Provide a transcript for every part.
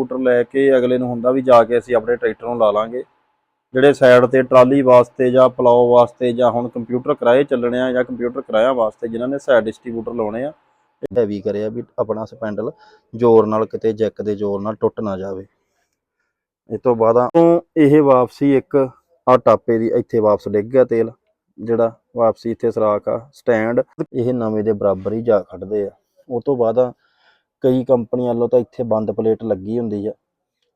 Scooter ਲੈ ਕੇ ਅਗਲੇ ਨੂੰ ਹੁੰਦਾ ਵੀ ਜਾ ਕੇ ਅਸੀਂ ਆਪਣੇ ਟਰੈਕਟਰ ਨੂੰ ਲਾ ਲਾਂਗੇ। ਜਿਹੜੇ ਸਾਈਡ ਤੇ ਟਰਾਲੀ ਵਾਸਤੇ ਜਾਂ ਪਲਾਓ ਵਾਸਤੇ ਜਾਂ ਹੁਣ ਕੰਪਿਊਟਰ ਕਿਰਾਏ ਚੱਲਣੇ ਆ ਜਾਂ ਕੰਪਿਊਟਰ ਕਿਰਾਇਆ ਵਾਸਤੇ ਜਿਨ੍ਹਾਂ ਨੇ ਸਾਈਡ ਡਿਸਟ੍ਰੀਬਿਊਟਰ ਲਾਉਣੇ ਆ ਹੈਵੀ ਕਰਿਆ ਵੀ ਆਪਣਾ ਸਪੈਂਡਲ ਜ਼ੋਰ ਨਾਲ ਕਿਤੇ ਜੈਕ ਦੇ ਜ਼ੋਰ ਨਾਲ ਟੁੱਟ ਨਾ ਜਾਵੇ। ਇਸ ਤੋਂ ਬਾਅਦ ਇਹ ਵਾਪਸੀ ਇੱਕ ਆ ਟਾਪੇ ਦੀ ਇੱਥੇ ਵਾਪਸ ਡਿੱਗ ਗਿਆ ਤੇਲ, ਜਿਹੜਾ ਵਾਪਸੀ ਇੱਥੇ ਸਰਾਖ ਆ, ਸਟੈਂਡ, ਇਹ ਨਵੇਂ ਦੇ ਬਰਾਬਰ ਹੀ ਜਾ ਖੜਦੇ ਆ। ਉਹ ਤੋਂ ਬਾਅਦ ਕਈ ਕੰਪਨੀਆਂ ਵੱਲੋਂ ਤਾਂ ਇੱਥੇ ਬੰਦ ਪਲੇਟ ਲੱਗੀ ਹੁੰਦੀ ਆ।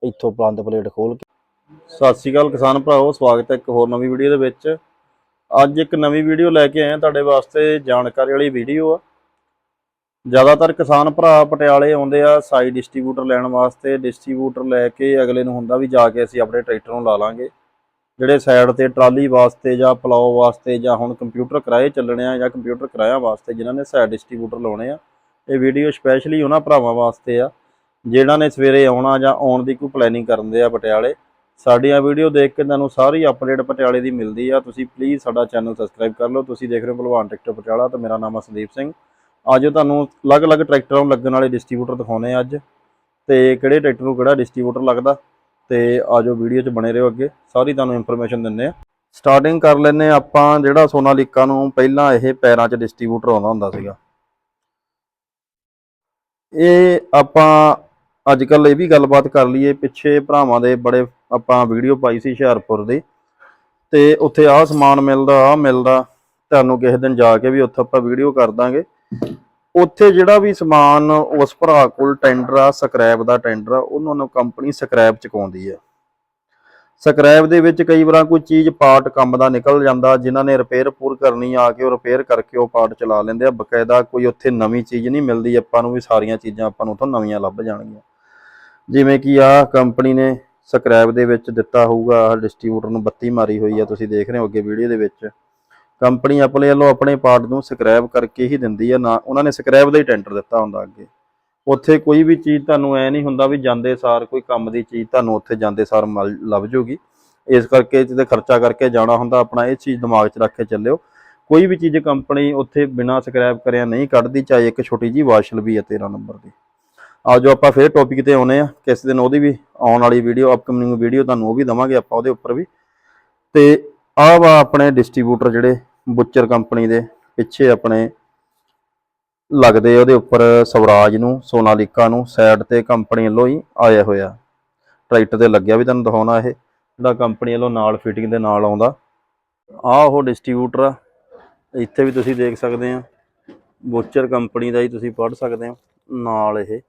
ਇੱਥੋਂ ਬੰਦ ਪਲੇਟ ਖੋਲ ਕੇ। ਸਤਿ ਸ਼੍ਰੀ ਅਕਾਲ ਕਿਸਾਨ ਭਰਾਓ ਸਵਾਗਤ ਹੈ ਇੱਕ ਹੋਰ ਨਵੀਂ ਵੀਡੀਓ ਦੇ ਵਿੱਚ। ਅੱਜ ਇੱਕ ਨਵੀਂ ਵੀਡੀਓ ਲੈ ਕੇ ਆਏ ਹਾਂ ਤੁਹਾਡੇ ਵਾਸਤੇ ਜਾਣਕਾਰੀ ਵਾਲੀ ਵੀਡੀਓ ਆ। ਜ਼ਿਆਦਾਤਰ ਕਿਸਾਨ ਭਰਾ ਪਟਿਆਲੇ ਆਉਂਦੇ ਆ ਸਾਈ ਡਿਸਟ੍ਰੀਬਿਊਟਰ ਲੈਣ ਵਾਸਤੇ। ਡਿਸਟ੍ਰੀਬਿਊਟਰ ਲੈ ਕੇ ਅਗਲੇ ਨੂੰ ਹੁੰਦਾ ਵੀ ਜਾ ਕੇ ਅਸੀਂ ਆਪਣੇ ਟਰੈਕਟਰ ਨੂੰ ਲਾ ਲਾਂਗੇ। ਜਿਹੜੇ ਸਾਈਡ ਤੇ ਟਰਾਲੀ ਵਾਸਤੇ ਜਾਂ ਪਲਾਓ ਵਾਸਤੇ ਜਾਂ ਹੁਣ ਕੰਪਿਊਟਰ ਕਿਰਾਏ ਚੱਲਣੇ ਆ ਜਾਂ ਕੰਪਿਊਟਰ ਕਿਰਾਇਆ ਵਾਸਤੇ ਜਿਨ੍ਹਾਂ ਨੇ ਸਾਈਡ ਡਿਸਟ੍ਰੀਬਿਊਟਰ ਲਾਉਣੇ ਆ ਇਹ ਵੀਡੀਓ ਸਪੈਸ਼ਲੀ ਉਹਨਾਂ ਭਰਾਵਾਂ ਵਾਸਤੇ ਆ ਜਿਹੜਾ ਨੇ ਸਵੇਰੇ ਆਉਣਾ ਜਾਂ ਆਉਣ ਦੀ ਕੋਈ ਪਲੈਨਿੰਗ ਕਰਦੇ ਆ ਪਟਿਆਲੇ। ਸਾਡੀਆਂ ਵੀਡੀਓ ਦੇਖ ਕੇ ਤੁਹਾਨੂੰ ਸਾਰੀ ਅਪਡੇਟ ਪਟਿਆਲੇ ਦੀ ਮਿਲਦੀ ਆ। ਤੁਸੀਂ ਪਲੀਜ਼ ਸਾਡਾ ਚੈਨਲ ਸਬਸਕ੍ਰਾਈਬ ਕਰ ਲਓ। ਤੁਸੀਂ ਦੇਖ ਰਹੇ ਹੋ ਭਲਵਾਨ ਟਰੈਕਟਰ ਪਟਿਆਲਾ ਤੇ ਮੇਰਾ ਨਾਮ ਆ ਸੰਦੀਪ ਸਿੰਘ। ਅੱਜ ਤੁਹਾਨੂੰ ਅਲੱਗ-ਅਲੱਗ ਟਰੈਕਟਰਾਂ ਨੂੰ ਲੱਗਣ ਵਾਲੇ ਡਿਸਟ੍ਰੀਬਿਊਟਰ ਦਿਖਾਉਣੇ ਆ ਅੱਜ। ਤੇ ਕਿਹੜੇ ਟਰੈਕਟਰ ਨੂੰ ਕਿਹੜਾ ਡਿਸਟ੍ਰੀਬਿਊਟਰ ਲੱਗਦਾ, ਤੇ ਆਜੋ ਵੀਡੀਓ 'ਚ ਬਣੇ ਰਹੋ ਅੱਗੇ। ਸਾਰੀ ਤੁਹਾਨੂੰ ਇਨਫੋਰਮੇਸ਼ਨ ਦਿੰਨੇ ਆ। ਸਟਾਰਟਿੰਗ ਕਰ ਲੈਨੇ ਆ ਆਪਾਂ ਜਿਹੜਾ ਸੋਨਾਲੀਕਾ ਨੂੰ ਪਹਿਲਾਂ ਇਹ ਪੈਰਾਂ 'ਚ ਡਿਸਟ੍ਰੀਬਿਊਟਰ ਆਉਂਦਾ ਹੁੰਦਾ ਸੀਗਾ। ਇਹ ਆਪਾਂ ਅੱਜ ਕੱਲ ਇਹ ਵੀ ਗੱਲਬਾਤ ਕਰ ਲਈਏ, ਪਿੱਛੇ ਭਰਾਵਾਂ ਦੇ ਬੜੇ ਆਪਾਂ ਵੀਡੀਓ ਪਾਈ ਸੀ ਹੁਸ਼ਿਆਰਪੁਰ ਦੀ। ਤੇ ਉੱਥੇ ਆਹ ਸਮਾਨ ਮਿਲਦਾ ਆ ਮਿਲਦਾ, ਤੁਹਾਨੂੰ ਕਿਸੇ ਦਿਨ ਜਾ ਕੇ ਵੀ ਉੱਥੇ ਆਪਾਂ ਵੀਡੀਓ ਕਰ ਦਾਂਗੇ। ਉੱਥੇ ਜਿਹੜਾ ਵੀ ਸਮਾਨ ਉਸ ਭਰਾ ਕੋਲ ਟੈਂਡਰ ਆ, ਸਕ੍ਰੈਪ ਦਾ ਟੈਂਡਰ ਆ, ਉਹਨਾਂ ਨੂੰ ਕੰਪਨੀ ਸਕ੍ਰੈਪ ਚੁਕਾਉਂਦੀ ਆ। ਸਕ੍ਰੈਪ ਦੇ ਵਿੱਚ ਕਈ ਵਾਰਾਂ ਕੋਈ ਚੀਜ਼ ਪਾਰਟ ਕੰਮ ਦਾ ਨਿਕਲ ਜਾਂਦਾ, ਜਿਨ੍ਹਾਂ ਨੇ ਰਿਪੇਅਰ ਪੂਰ ਕਰਨੀ ਆ ਕੇ ਉਹ ਰਿਪੇਅਰ ਕਰਕੇ ਉਹ ਪਾਰਟ ਚਲਾ ਲੈਂਦੇ ਆ। ਬਕਾਇਦਾ ਕੋਈ ਉੱਥੇ ਨਵੀਂ ਚੀਜ਼ ਨਹੀਂ ਮਿਲਦੀ, ਆਪਾਂ ਨੂੰ ਵੀ ਸਾਰੀਆਂ ਚੀਜ਼ਾਂ ਆਪਾਂ ਨੂੰ ਉੱਥੋਂ ਨਵੀਆਂ ਲੱਭ ਜਾਣਗੀਆਂ। ਜਿਵੇਂ ਕਿ ਆ ਕੰਪਨੀ ਨੇ ਸਕ੍ਰੈਪ ਦੇ ਵਿੱਚ ਦਿੱਤਾ ਹੋਊਗਾ ਡਿਸਟ੍ਰੀਬਿਊਟਰ ਨੂੰ ਬੱਤੀ ਮਾਰੀ ਹੋਈ ਆ, ਤੁਸੀਂ ਦੇਖ ਰਹੇ ਹੋ ਅੱਗੇ ਵੀਡੀਓ ਦੇ ਵਿੱਚ। ਕੰਪਨੀ ਆਪਣੇ ਵੱਲੋਂ ਆਪਣੇ ਪਾਰਟ ਨੂੰ ਸਕ੍ਰੈਪ ਕਰਕੇ ਹੀ ਦਿੰਦੀ ਆ, ਨਾ, ਉਹਨਾਂ ਨੇ ਸਕ੍ਰੈਪ ਦਾ ਹੀ ਟੈਂਡਰ ਦਿੱਤਾ ਹੁੰਦਾ ਅੱਗੇ। ਉੱਥੇ ਕੋਈ ਵੀ ਚੀਜ਼ ਤੁਹਾਨੂੰ ਐ ਨਹੀਂ ਹੁੰਦਾ ਵੀ ਜਾਂਦੇ ਸਾਰ ਕੋਈ ਕੰਮ ਦੀ ਚੀਜ਼ ਤੁਹਾਨੂੰ ਉੱਥੇ ਜਾਂਦੇ ਸਾਰ ਮਿਲ- ਲੱਭ ਜੂਗੀ। ਇਸ ਕਰਕੇ ਇਹਦੇ ਖਰਚਾ ਕਰਕੇ ਜਾਣਾ ਹੁੰਦਾ, ਆਪਣਾ ਇਹ ਚੀਜ਼ ਦਿਮਾਗ 'ਚ ਰੱਖ ਕੇ ਚੱਲਿਓ। ਕੋਈ ਵੀ ਚੀਜ਼ ਕੰਪਨੀ ਉੱਥੇ ਬਿਨਾ ਸਕ੍ਰੈਪ ਕਰਿਆ ਨਹੀਂ ਕੱਢਦੀ, ਚਾਹੇ ਇੱਕ ਛੋਟੀ ਜੀ ਵਾਸ਼ਲ ਵੀ ਹੈ 13 ਨੰਬਰ ਦੀ। ਆਜੋ ਆਪਾਂ ਫੇਰ ਟੌਪਿਕ ਤੇ ਆਉਨੇ ਆ ਕਿਸ ਦਿਨ ਉਹਦੀ ਵੀ ਆਉਣ ਵਾਲੀ ਵੀਡੀਓ ਅਪਕਮਿੰਗ ਵੀਡੀਓ ਤੁਹਾਨੂੰ ਉਹ ਵੀ ਦਵਾਂਗੇ ਆਪਾਂ ਉਹਦੇ ਉੱਪਰ ਵੀ। ਤੇ ਆਹ ਵਾ ਆਪਣੇ ਡਿਸਟ੍ਰੀਬਿਊਟਰ ਜਿਹੜੇ ਬੁੱਚਰ ਕੰਪਨੀ ਦੇ ਪਿੱਛੇ ਆਪਣੇ ਲੱਗਦੇ ਉਹਦੇ ਉੱਪਰ ਸਵਰਾਜ ਨੂੰ, ਸੋਨਾਲੀਕਾ ਨੂੰ ਸਾਈਡ ਤੇ ਕੰਪਨੀ ਵੱਲੋਂ ਹੀ ਆਇਆ ਹੋਇਆ। ਟਰੈਕਟਰ ਤੇ ਲੱਗਿਆ ਵੀ ਤੁਹਾਨੂੰ ਦਿਖਾਉਣਾ ਇਹ, ਜਿਹੜਾ ਕੰਪਨੀ ਵੱਲੋਂ ਨਾਲ ਫਿਟਿੰਗ ਦੇ ਨਾਲ ਆਉਂਦਾ। ਆਹ ਉਹ ਡਿਸਟ੍ਰੀਬਿਊਟਰ ਆ, ਇੱਥੇ ਵੀ ਤੁਸੀਂ ਦੇਖ ਸਕਦੇ ਆ। ਬੁੱਚਰ ਕੰਪਨੀ ਦਾ ਹੀ ਤੁਸੀਂ ਪੜ੍ਹ ਸਕਦੇ ਹੋ, ਨਾਲ ਇਹ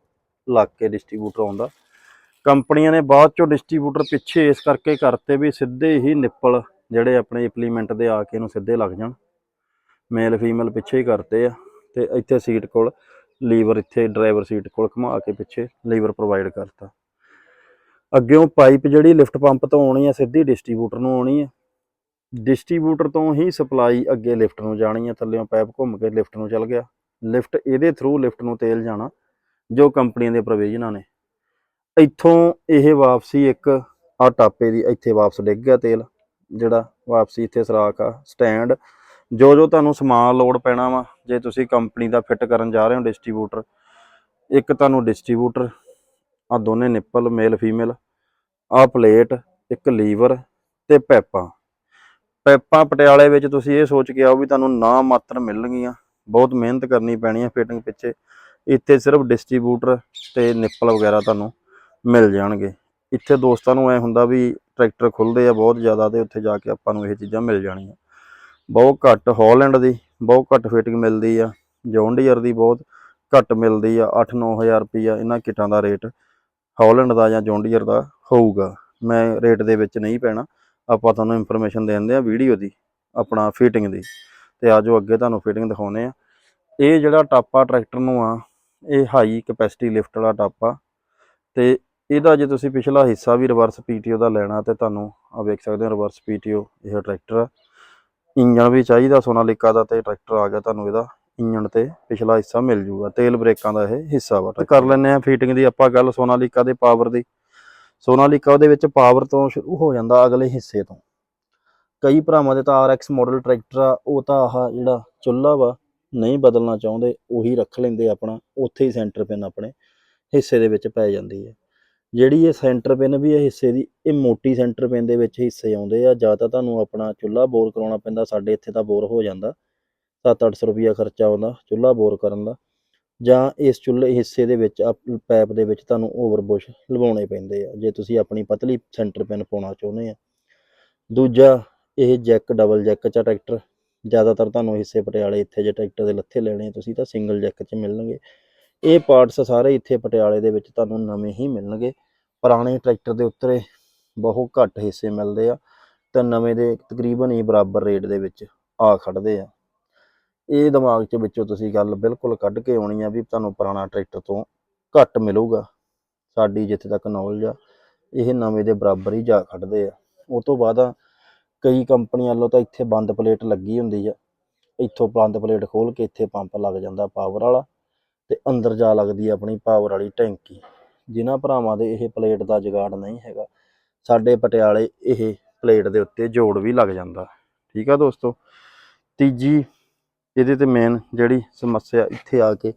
ਲੱਗ ਕੇ ਡਿਸਟ੍ਰੀਬਿਊਟਰ ਆਉਂਦਾ। ਕੰਪਨੀਆਂ ਨੇ ਬਾਅਦ ਚੋਂ ਡਿਸਟ੍ਰੀਬਿਊਟਰ ਪਿੱਛੇ ਇਸ ਕਰਕੇ ਕਰਤੇ ਵੀ ਸਿੱਧੇ ਹੀ ਨਿੱਪਲ ਜਿਹੜੇ ਆਪਣੇ ਇੰਪਲੀਮੈਂਟ ਦੇ ਆ ਕੇ ਇਹਨੂੰ ਸਿੱਧੇ ਲੱਗ ਜਾਣ। ਮੇਲ ਫੀਮੇਲ ਪਿੱਛੇ ਹੀ ਕਰਤੇ ਆ। ਤੇ ਇੱਥੇ ਸੀਟ ਕੋਲ ਲੀਵਰ ਇੱਥੇ ਡਰਾਈਵਰ ਸੀਟ ਕੋਲ ਘੁਮਾ ਕੇ ਪਿੱਛੇ ਲੀਵਰ ਪ੍ਰੋਵਾਈਡ ਕਰਤਾ। ਅੱਗੇੋਂ ਪਾਈਪ ਜਿਹੜੀ ਲਿਫਟ ਪੰਪ ਤੋਂ ਆਉਣੀ ਆ, ਸਿੱਧੀ ਡਿਸਟ੍ਰੀਬਿਊਟਰ ਨੂੰ ਆਉਣੀ ਆ। ਡਿਸਟ੍ਰੀਬਿਊਟਰ ਤੋਂ ਹੀ ਸਪਲਾਈ ਅੱਗੇ ਲਿਫਟ ਨੂੰ ਜਾਣੀ ਆ ਥੱਲੇੋਂ ਪਾਈਪ ਘੁੰਮ ਕੇ ਲਿਫਟ ਨੂੰ ਚੱਲ ਗਿਆ। ਲਿਫਟ ਇਹਦੇ ਥਰੂ ਲਿਫਟ ਨੂੰ ਤੇਲ ਜਾਣਾ, ਜੋ ਕੰਪਨੀਆਂ ਦੇ ਪ੍ਰੋਵੀਜ਼ਨਾਂ ਨੇ। ਇੱਥੋਂ ਇਹ ਵਾਪਸੀ ਇੱਕ ਆ ਟਾਪੇ ਦੀ ਇੱਥੇ ਵਾਪਸ ਡਿੱਗ ਗਿਆ ਤੇਲ, ਜਿਹੜਾ ਵਾਪਸੀ ਇੱਥੇ ਸਰਾਖ ਆ, ਸਟੈਂਡ ਜੋ ਜੋ ਤੁਹਾਨੂੰ ਸਮਾਨ ਲੋਡ ਪੈਣਾ ਵਾ, ਜੇ ਤੁਸੀਂ ਕੰਪਨੀ ਦਾ ਫਿੱਟ ਕਰਨ ਜਾ ਰਹੇ ਹੋ ਡਿਸਟ੍ਰੀਬਿਊਟਰ ਇੱਕ ਤੁਹਾਨੂੰ ਡਿਸਟ੍ਰੀਬਿਊਟਰ ਆ ਦੋਨੇ ਨਿੱਪਲ ਮੇਲ ਫੀਮੇਲ ਆ ਪਲੇਟ ਇੱਕ ਲੀਵਰ ਤੇ ਪੈਪਾਂ। ਪੈਪਾਂ ਪਟਿਆਲੇ ਵਿੱਚ ਤੁਸੀਂ ਇਹ ਸੋਚ ਕੇ ਆਓ ਵੀ ਤੁਹਾਨੂੰ ਨਾ ਮਾਤਰ ਮਿਲਣਗੀਆਂ, ਬਹੁਤ ਮਿਹਨਤ ਕਰਨੀ ਪੈਣੀ ਹੈ ਫਿਟਿੰਗ ਪਿੱਛੇ। ਇੱਥੇ ਸਿਰਫ ਡਿਸਟ੍ਰੀਬਿਊਟਰ ਤੇ ਨਿੱਪਲ ਵਗੈਰਾ ਤੁਹਾਨੂੰ ਮਿਲ ਜਾਣਗੇ। ਇੱਥੇ ਦੋਸਤਾਂ ਨੂੰ ਐ ਹੁੰਦਾ ਵੀ ਟਰੈਕਟਰ ਖੁੱਲਦੇ ਆ ਬਹੁਤ ਜ਼ਿਆਦਾ ਤੇ ਉੱਥੇ ਜਾ ਕੇ ਆਪਾਂ ਨੂੰ ਇਹ ਚੀਜ਼ਾਂ ਮਿਲ ਜਾਣੀਆਂ। ਬਹੁਤ ਘੱਟ ਹਾਲੈਂਡ ਦੀ, ਬਹੁਤ ਘੱਟ ਫਿਟਿੰਗ ਮਿਲਦੀ ਆ ਜੌਨ ਡੀਅਰ ਦੀ ਬਹੁਤ ਘੱਟ ਮਿਲਦੀ ਆ 8-9000 ਰੁਪਈਆ ਇਹਨਾਂ ਕਿਟਾਂ ਦਾ ਰੇਟ ਹਾਲੈਂਡ ਦਾ ਜਾਂ ਜੌਨ ਡੀਅਰ ਦਾ ਹੋਊਗਾ। ਮੈਂ ਰੇਟ ਦੇ ਵਿੱਚ ਨਹੀਂ ਪੈਣਾ, ਆਪਾਂ ਤੁਹਾਨੂੰ ਇਨਫੋਰਮੇਸ਼ਨ ਦੇ ਦਿੰਦੇ ਆ ਵੀਡੀਓ ਦੀ, ਆਪਣਾ ਫਿਟਿੰਗ ਦੀ। ਤੇ ਆਜੋ ਅੱਗੇ ਤੁਹਾਨੂੰ ਫਿਟਿੰਗ ਦਿਖਾਉਨੇ ਆ ਇਹ ਜਿਹੜਾ ਟਾਪਾ ਟਰੈਕਟਰ ਨੂੰ ਆ, ਇਹ ਹਾਈ ਕਪੈਸਿਟੀ ਲਿਫਟ ਵਾਲਾ ਟਾਪਾ। ਤੇ ਇਹਦਾ ਜੇ ਤੁਸੀਂ ਪਿਛਲਾ ਹਿੱਸਾ ਵੀ ਰਿਵਰਸ ਪੀਟੀਓ ਦਾ ਲੈਣਾ ਤੇ ਤੁਹਾਨੂੰ ਆ ਵੇਖ ਸਕਦੇ ਹੋ ਰਿਵਰਸ ਪੀਟੀਓ ਇਹ ਟਰੈਕਟਰ ਆ। ਇੰਜਣ ਵੀ ਚਾਹੀਦਾ ਸੋਨਾਲੀਕਾ ਦਾ ਤੇ ਟਰੈਕਟਰ ਆ ਗਿਆ ਤੁਹਾਨੂੰ ਇਹਦਾ, ਇੰਜਣ ਤੇ ਪਿਛਲਾ ਹਿੱਸਾ ਮਿਲ ਜੂਗਾ, ਤੇਲ ਬ੍ਰੇਕਾਂ ਦਾ ਇਹ ਹਿੱਸਾ ਵਾ ਕਰ ਲੈਨੇ ਆ ਫੀਟਿੰਗ ਦੀ ਆਪਾਂ ਗੱਲ ਸੋਨਾਲੀਕਾ ਦੇ ਪਾਵਰ ਦੀ। ਸੋਨਾਲੀਕਾ ਉਹਦੇ ਵਿੱਚ ਪਾਵਰ ਤੋਂ ਸ਼ੁਰੂ ਹੋ ਜਾਂਦਾ ਅਗਲੇ ਹਿੱਸੇ ਤੋਂ। ਕਈ ਭਰਾਵਾਂ ਦੇ ਤਾਂ RX ਮਾਡਲ ਟਰੈਕਟਰ ਆ, ਉਹ ਤਾਂ ਆਹ ਜਿਹੜਾ ਚੁੱਲ੍ਹਾ ਵਾ, ਨਹੀਂ ਬਦਲਣਾ ਚਾਹੁੰਦੇ, ਉਹੀ ਰੱਖ ਲੈਂਦੇ ਆਪਣਾ, ਉੱਥੇ ਹੀ ਸੈਂਟਰ ਪਿੰਨ ਆਪਣੇ ਹਿੱਸੇ ਦੇ ਵਿੱਚ ਪੈ ਜਾਂਦੀ ਹੈ। ਜਿਹੜੀ ਇਹ ਸੈਂਟਰ ਪਿਨ ਵੀ ਹੈ ਹਿੱਸੇ ਦੀ, ਇਹ ਮੋਟੀ ਸੈਂਟਰ ਪਿਨ ਦੇ ਵਿੱਚ ਹਿੱਸੇ ਆਉਂਦੇ ਆ, ਜਾਂ ਤਾਂ ਤੁਹਾਨੂੰ ਆਪਣਾ ਚੁੱਲ੍ਹਾ ਬੋਰ ਕਰਾਉਣਾ ਪੈਂਦਾ, ਸਾਡੇ ਇੱਥੇ ਤਾਂ ਬੋਰ ਹੋ ਜਾਂਦਾ। 7-800 ਰੁਪਈਆ ਖਰਚਾ ਆਉਂਦਾ ਚੁੱਲ੍ਹਾ ਬੋਰ ਕਰਨ ਦਾ। ਜਾਂ ਇਸ ਚੁੱਲ੍ਹੇ ਹਿੱਸੇ ਦੇ ਵਿੱਚ ਅਪ- ਪਾਈਪ ਦੇ ਵਿੱਚ ਤੁਹਾਨੂੰ ਓਵਰਬੁਸ਼ ਲਵਾਉਣੇ ਪੈਂਦੇ ਆ, ਜੇ ਤੁਸੀਂ ਆਪਣੀ ਪਤਲੀ ਸੈਂਟਰ ਪਿਨ ਪਾਉਣਾ ਚਾਹੁੰਦੇ ਆ। ਦੂਜਾ, ਇਹ ਜੈਕ ਡਬਲ ਜੈਕ ਚ ਆ ਟਰੈਕਟਰ ਜ਼ਿਆਦਾਤਰ ਤੁਹਾਨੂੰ ਹਿੱਸੇ ਪਟਿਆਲੇ ਇੱਥੇ ਜੇ ਟਰੈਕਟਰ ਦੇ ਲੱਥੇ ਲੈਣੇ ਤੁਸੀਂ ਤਾਂ ਸਿੰਗਲ ਜੈਕ 'ਚ ਮਿਲਣਗੇ। ਇਹ ਪਾਰਟਸ ਸਾਰੇ ਇੱਥੇ ਪਟਿਆਲੇ ਦੇ ਵਿੱਚ ਤੁਹਾਨੂੰ ਨਵੇਂ ਹੀ ਮਿਲਣਗੇ। ਪੁਰਾਣੇ ਟਰੈਕਟਰ ਦੇ ਉੱਤੇ ਬਹੁਤ ਘੱਟ ਹਿੱਸੇ ਮਿਲਦੇ ਆ ਤੇ ਨਵੇਂ ਦੇ ਤਕਰੀਬਨ ਹੀ ਬਰਾਬਰ ਰੇਟ ਦੇ ਵਿੱਚ ਆ ਖੜਦੇ ਆ। ਇਹ ਦਿਮਾਗ 'ਚ ਵਿੱਚੋਂ ਤੁਸੀਂ ਗੱਲ ਬਿਲਕੁਲ ਕੱਢ ਕੇ ਆਉਣੀ ਆ ਵੀ ਤੁਹਾਨੂੰ ਪੁਰਾਣਾ ਟਰੈਕਟਰ ਤੋਂ ਘੱਟ ਮਿਲੂਗਾ। ਸਾਡੀ ਜਿੱਥੇ ਤੱਕ ਨੌਲੇਜ ਆ, ਇਹ ਨਵੇਂ ਦੇ ਬਰਾਬਰ ਹੀ ਜਾ ਖੜਦੇ ਆ। ਉਹ ਤੋਂ ਬਾਅਦ ਕਈ ਕੰਪਨੀਆਂ ਵੱਲੋਂ ਤਾਂ ਇੱਥੇ ਬੰਦ ਪਲੇਟ ਲੱਗੀ ਹੁੰਦੀ ਆ। ਇੱਥੋਂ ਬੰਦ ਪਲੇਟ ਖੋਲ ਕੇ ਇੱਥੇ ਪੰਪ ਲੱਗ ਜਾਂਦਾ ਪਾਵਰ ਵਾਲਾ। ਤੇ ਅੰਦਰ ਜਾ ਲੱਗਦੀ ਆ ਆਪਣੀ ਪਾਵਰ ਵਾਲੀ ਟੈਂਕੀ। ਜਿਨ੍ਹਾਂ ਭਰਾਵਾਂ ਦੇ ਇਹ ਪਲੇਟ ਦਾ ਜਗਾੜ ਨਹੀਂ ਹੈਗਾ। ਸਾਡੇ ਪਟਿਆਲੇ ਇਹ ਪਲੇਟ ਦੇ ਉੱਤੇ ਜੋੜ ਵੀ ਲੱਗ ਜਾਂਦਾ। ਠੀਕ ਆ ਦੋਸਤੋ? ਤੀਜੀ ਇਹਦੇ ਤੇ ਮੇਨ ਜਿਹੜੀ ਸਮੱਸਿਆ ਇੱਥੇ ਆ ਕੇ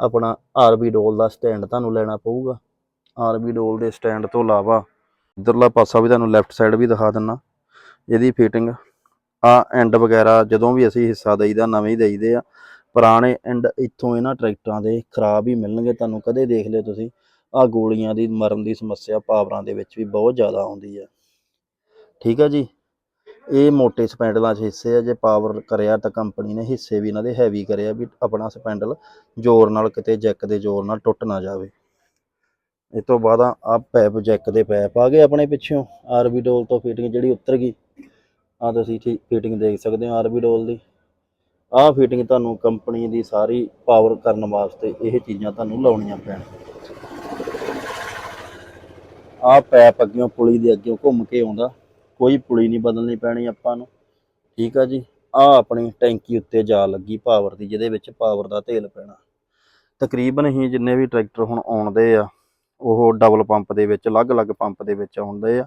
ਆਪਣਾ ਆਰਬੀ ਡੋਲ ਦਾ ਸਟੈਂਡ ਤੁਹਾਨੂੰ ਲੈਣਾ ਪਊਗਾ। ਆਰਬੀ ਡੋਲ ਦੇ ਸਟੈਂਡ ਤੋਂ ਇਲਾਵਾ ਇਧਰਲਾ ਪਾਸਾ ਵੀ ਤੁਹਾਨੂੰ ਲੈਫਟ ਸਾਈਡ ਵੀ ਦਿਖਾ ਦਿੰਨਾ। ਇਹਦੀ ਫਿਟਿੰਗ ਆ ਐਂਡ ਵਗੈਰਾ ਜਦੋਂ ਵੀ ਅਸੀਂ ਹਿੱਸਾ ਦੇਈਦਾ, ਨਵੇਂ ਹੀ ਦੇਈਦੇ ਆ ਪੁਰਾਣੇ ਐਂਡ ਇੱਥੋਂ ਇਹਨਾਂ ਟਰੈਕਟਰਾਂ ਦੇ ਖਰਾਬ ਹੀ ਮਿਲਣਗੇ, ਤੁਹਾਨੂੰ ਕਦੇ ਦੇਖ ਲਿਓ ਤੁਸੀਂ। ਆ ਗੋਲੀਆਂ ਦੀ ਮਰਨ ਦੀ ਸਮੱਸਿਆ ਪਾਵਰਾਂ ਦੇ ਵਿੱਚ ਵੀ ਬਹੁਤ ਜ਼ਿਆਦਾ ਆਉਂਦੀ ਹੈ। ਠੀਕ ਹੈ ਜੀ? ਇਹ ਮੋਟੇ ਸਪੈਂਡਲਾਂ 'ਚ ਹਿੱਸੇ ਆ, ਜੇ ਪਾਵਰ ਕਰਿਆ ਤਾਂ ਕੰਪਨੀ ਨੇ ਹਿੱਸੇ ਵੀ ਇਹਨਾਂ ਦੇ ਹੈਵੀ ਕਰਿਆ ਵੀ ਆਪਣਾ ਸਪੈਂਡਲ ਜ਼ੋਰ ਨਾਲ ਕਿਤੇ ਜੈਕ ਦੇ ਜ਼ੋਰ ਨਾਲ ਟੁੱਟ ਨਾ ਜਾਵੇ। ਇਹ ਤੋਂ ਬਾਅਦ ਆ ਪੈਪ ਜੈਕ ਦੇ ਪੈਪ ਆ ਗਏ ਆਪਣੇ ਪਿੱਛੋਂ। ਆਰਬੀ ਡੋਲ ਤੋਂ ਫਿਟਿੰਗ ਜਿਹੜੀ ਉਤਰ ਗਈ। ਆ ਤੁਸੀਂ ਠੀਕ ਫਿਟਿੰਗ ਦੇਖ ਸਕਦੇ ਹੋ ਆਰਬੀ ਡੋਲ ਦੀ। ਆਹ ਫਿਟਿੰਗ ਤੁਹਾਨੂੰ ਕੰਪਨੀ ਦੀ ਸਾਰੀ ਪਾਵਰ ਕਰਨ ਵਾਸਤੇ ਇਹ ਚੀਜ਼ਾਂ ਤੁਹਾਨੂੰ ਲਾਉਣੀਆਂ ਪੈਣ। ਆਹ ਪੈਪ ਅੱਗਿਓਂ ਪੁਲੀ ਦੇ ਅੱਗਿਓਂ ਘੁੰਮ ਕੇ ਆਉਂਦਾ। ਕੋਈ ਪੁਲੀ ਨਹੀਂ ਬਦਲਣੀ ਪੈਣੀ ਆਪਾਂ ਨੂੰ। ਠੀਕ ਆ ਜੀ? ਆਹ ਆਪਣੀ ਟੈਂਕੀ ਉੱਤੇ ਜਾ ਲੱਗੀ ਪਾਵਰ ਦੀ, ਜਿਹਦੇ ਵਿੱਚ ਪਾਵਰ ਦਾ ਤੇਲ ਪੈਣਾ। ਤਕਰੀਬਨ ਹੀ ਜਿੰਨੇ ਵੀ ਟਰੈਕਟਰ ਹੁਣ ਆਉਂਦੇ ਆ, ਉਹ ਡਬਲ ਪੰਪ ਦੇ ਵਿੱਚ, ਅਲੱਗ-ਅਲੱਗ ਪੰਪ ਦੇ ਵਿੱਚ ਆਉਂਦੇ ਆ।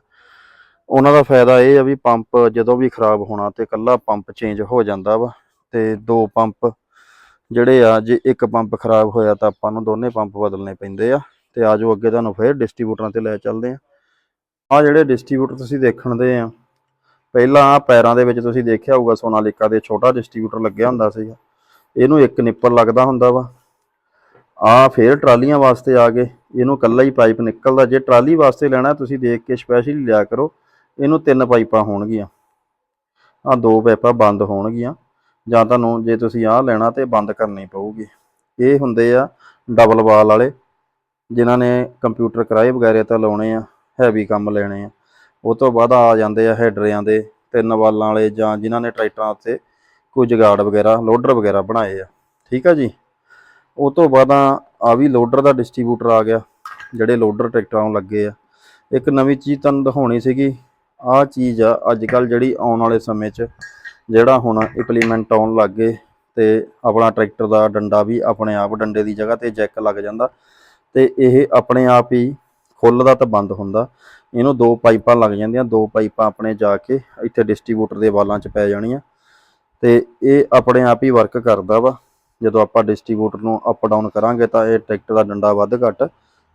ਉਹਨਾਂ ਦਾ ਫਾਇਦਾ ਇਹ ਆ ਵੀ ਪੰਪ ਜਦੋਂ ਵੀ ਖਰਾਬ ਹੋਣਾ ਤੇ ਇਕੱਲਾ ਪੰਪ ਚੇਂਜ ਹੋ ਜਾਂਦਾ ਵਾ। ਤੇ ਦੋ ਪੰਪ ਜਿਹੜੇ ਆ, ਜੇ ਇੱਕ ਪੰਪ ਖਰਾਬ ਹੋਇਆ ਤਾਂ ਆਪਾਂ ਨੂੰ ਦੋਨੇ ਪੰਪ ਬਦਲਣੇ ਪੈਂਦੇ ਆ। ਤੇ ਆਜੋ ਅੱਗੇ ਤੁਹਾਨੂੰ ਫੇਰ ਡਿਸਟ੍ਰੀਬਿਊਟਰਾਂ ਤੇ ਲੈ ਚੱਲਦੇ ਆ। ਆ ਜਿਹੜੇ ਡਿਸਟ੍ਰੀਬਿਊਟਰ ਤੁਸੀਂ ਦੇਖਣ ਦੇ ਆ, ਪਹਿਲਾਂ ਆ ਪੈਰਾਂ ਦੇ ਵਿੱਚ ਤੁਸੀਂ ਦੇਖਿਆ ਹੋਊਗਾ, ਸੋਨਾਲੀਕਾ ਦੇ ਛੋਟਾ ਡਿਸਟ੍ਰੀਬਿਊਟਰ ਲੱਗਿਆ ਹੁੰਦਾ ਸੀਗਾ। ਇਹਨੂੰ ਇੱਕ ਨਿੱਪਲ ਲੱਗਦਾ ਹੁੰਦਾ ਵਾ। ਆ ਫੇਰ ਟਰਾਲੀਆਂ ਵਾਸਤੇ ਆ ਗਏ। ਇਹਨੂੰ ਕੱਲਾ ਹੀ ਪਾਈਪ ਨਿਕਲਦਾ। ਜੇ ਟਰਾਲੀ ਵਾਸਤੇ ਲੈਣਾ ਤੁਸੀਂ ਦੇਖ ਕੇ ਸਪੈਸ਼ਲੀ ਲਿਆ ਕਰੋ। ਇਹਨੂੰ ਤਿੰਨ ਪਾਈਪਾਂ ਹੋਣਗੀਆਂ। ਆ ਦੋ ਪਾਈਪਾਂ ਬੰਦ ਹੋਣਗੀਆਂ। ਜਾਂ ਤੁਹਾਨੂੰ ਜੇ ਤੁਸੀਂ ਆਹ ਲੈਣਾ ਤੇ ਬੰਦ ਕਰਨੀ ਪਊਗੀ। ਇਹ ਹੁੰਦੇ ਆ ਡਬਲ ਵਾਲ ਵਾਲੇ, ਜਿਨ੍ਹਾਂ ਨੇ ਕੰਪਿਊਟਰ ਕਿਰਾਏ ਵਗੈਰੇ ਤਾਂ ਲਾਉਣੇ ਆ ਹੈਵੀ ਕੰਮ ਲੈਣੇ ਆ। ਉਹ ਤੋਂ ਬਾਅਦ ਆ ਜਾਂਦੇ ਆ ਹੈਡਰਿਆਂ ਦੇ ਤਿੰਨ ਵਾਲਾਂ ਵਾਲੇ ਜਾਂ ਜਿਨ੍ਹਾਂ ਨੇ ਟਰੈਕਟਰਾਂ ਉੱਤੇ ਕੋਈ ਜਗਾੜ ਵਗੈਰਾ ਲੋਡਰ ਵਗੈਰਾ ਬਣਾਏ ਆ। ਠੀਕ ਆ ਜੀ? ਉਹ ਤੋਂ ਬਾਅਦ ਆ ਵੀ ਲੋਡਰ ਦਾ ਡਿਸਟ੍ਰੀਬਿਊਟਰ ਆ ਗਿਆ, ਜਿਹੜੇ ਲੋਡਰ ਟਰੈਕਟਰਾਂ ਨੂੰ ਲੱਗੇ ਆ। ਇੱਕ ਨਵੀਂ ਚੀਜ਼ ਤੁਹਾਨੂੰ ਦਿਖਾਉਣੀ ਸੀਗੀ, ਆਹ ਚੀਜ਼ ਆ, ਅੱਜ ਕੱਲ ਜਿਹੜੀ ਆਉਣ ਵਾਲੇ ਸਮੇਂ 'ਚ ਜਿਹੜਾ ਹੁਣ ਇੰਪਲੀਮੈਂਟ ਆਉਣ ਲੱਗ ਗਏ ਤੇ ਆਪਣਾ ਟਰੈਕਟਰ ਦਾ ਡੰਡਾ ਵੀ ਆਪਣੇ ਆਪ ਡੰਡੇ ਦੀ ਜਗ੍ਹਾ ਤੇ ਜੈਕ ਲੱਗ ਜਾਂਦਾ ਤੇ ਇਹ ਆਪਣੇ ਆਪ ਹੀ ਖੁੱਲਦਾ ਤਾਂ ਬੰਦ ਹੁੰਦਾ। ਇਹਨੂੰ ਦੋ ਪਾਈਪਾਂ ਲੱਗ ਜਾਂਦੀਆਂ, ਦੋ ਪਾਈਪਾਂ ਆਪਣੇ ਜਾ ਕੇ ਇੱਥੇ ਡਿਸਟ੍ਰੀਬਿਊਟਰ ਦੇ ਵਾਲਾਂ 'ਚ ਪੈ ਜਾਣੀਆਂ ਤੇ ਇਹ ਆਪਣੇ ਆਪ ਹੀ ਵਰਕ ਕਰਦਾ ਵਾ। ਜਦੋਂ ਆਪਾਂ ਡਿਸਟ੍ਰੀਬਿਊਟਰ ਨੂੰ ਅਪ ਡਾਊਨ ਕਰਾਂਗੇ ਤਾਂ ਇਹ ਟਰੈਕਟਰ ਦਾ ਡੰਡਾ ਵੱਧ ਘੱਟ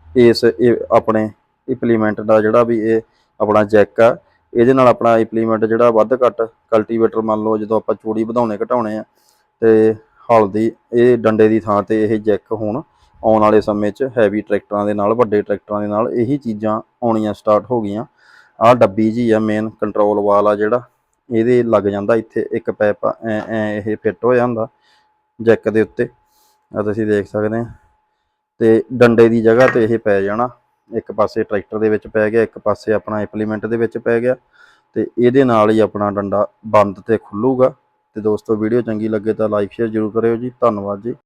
ਇਸ ਇਹ ਆਪਣੇ ਇੰਪਲੀਮੈਂਟ ਦਾ ਜਿਹੜਾ ਵੀ ਇਹ ਆਪਣਾ ਜੈਕ ਆ ਇਹਦੇ ਨਾਲ ਆਪਣਾ ਇੰਪਲੀਮੈਂਟ ਜਿਹੜਾ ਵੱਧ ਘੱਟ ਕਲਟੀਵੇਟਰ ਮੰਨ ਲਓ ਜਦੋਂ ਆਪਾਂ ਚੂੜੀ ਵਧਾਉਣੇ, ਘਟਾਉਣੇ ਆ, ਤੇ ਹਲ ਦੀ ਇਹ ਡੰਡੇ ਦੀ ਥਾਂ ਤੇ ਇਹ ਜੈਕ ਹੁਣ ਆਉਣ ਵਾਲੇ ਸਮੇਂ 'ਚ ਹੈਵੀ ਟਰੈਕਟਰਾਂ ਦੇ ਨਾਲ, ਵੱਡੇ ਟਰੈਕਟਰਾਂ ਦੇ ਨਾਲ ਇਹੀ ਚੀਜ਼ਾਂ ਆਉਣੀਆਂ ਸਟਾਰਟ ਹੋ ਗਈਆਂ। ਆਹ ਡੱਬੀ ਜੀ ਆ ਮੇਨ ਕੰਟਰੋਲ ਵਾਲ ਆ ਜਿਹੜਾ, ਇਹਦੇ ਲੱਗ ਜਾਂਦਾ ਇੱਥੇ, ਇੱਕ ਪੈਪ ਐ ਐ ਇਹ ਫਿੱਟ ਹੋ ਜਾਂਦਾ ਜੈਕ ਦੇ ਉੱਤੇ। ਆ ਤੁਸੀਂ ਦੇਖ ਸਕਦੇ ਆ। ਤੇ ਡੰਡੇ ਦੀ ਜਗ੍ਹਾ ਤੇ ਇਹ ਪੈ ਜਾਣਾ। ਇੱਕ ਪਾਸੇ ਟਰੈਕਟਰ ਦੇ ਵਿੱਚ ਪੈ ਗਿਆ, ਇੱਕ ਪਾਸੇ ਆਪਣਾ ਇੰਪਲੀਮੈਂਟ ਦੇ ਵਿੱਚ ਪੈ ਗਿਆ ਤੇ ਇਹਦੇ ਨਾਲ ਹੀ ਆਪਣਾ ਡੰਡਾ ਬੰਦ ਤੇ ਖੁੱਲੂਗਾ ਤੇ ਦੋਸਤੋ ਵੀਡੀਓ ਚੰਗੀ ਲੱਗੇ ਤਾਂ ਲਾਈਕ ਸ਼ੇਅਰ ਜ਼ਰੂਰ ਕਰਿਓ ਜੀ, ਧੰਨਵਾਦ ਜੀ।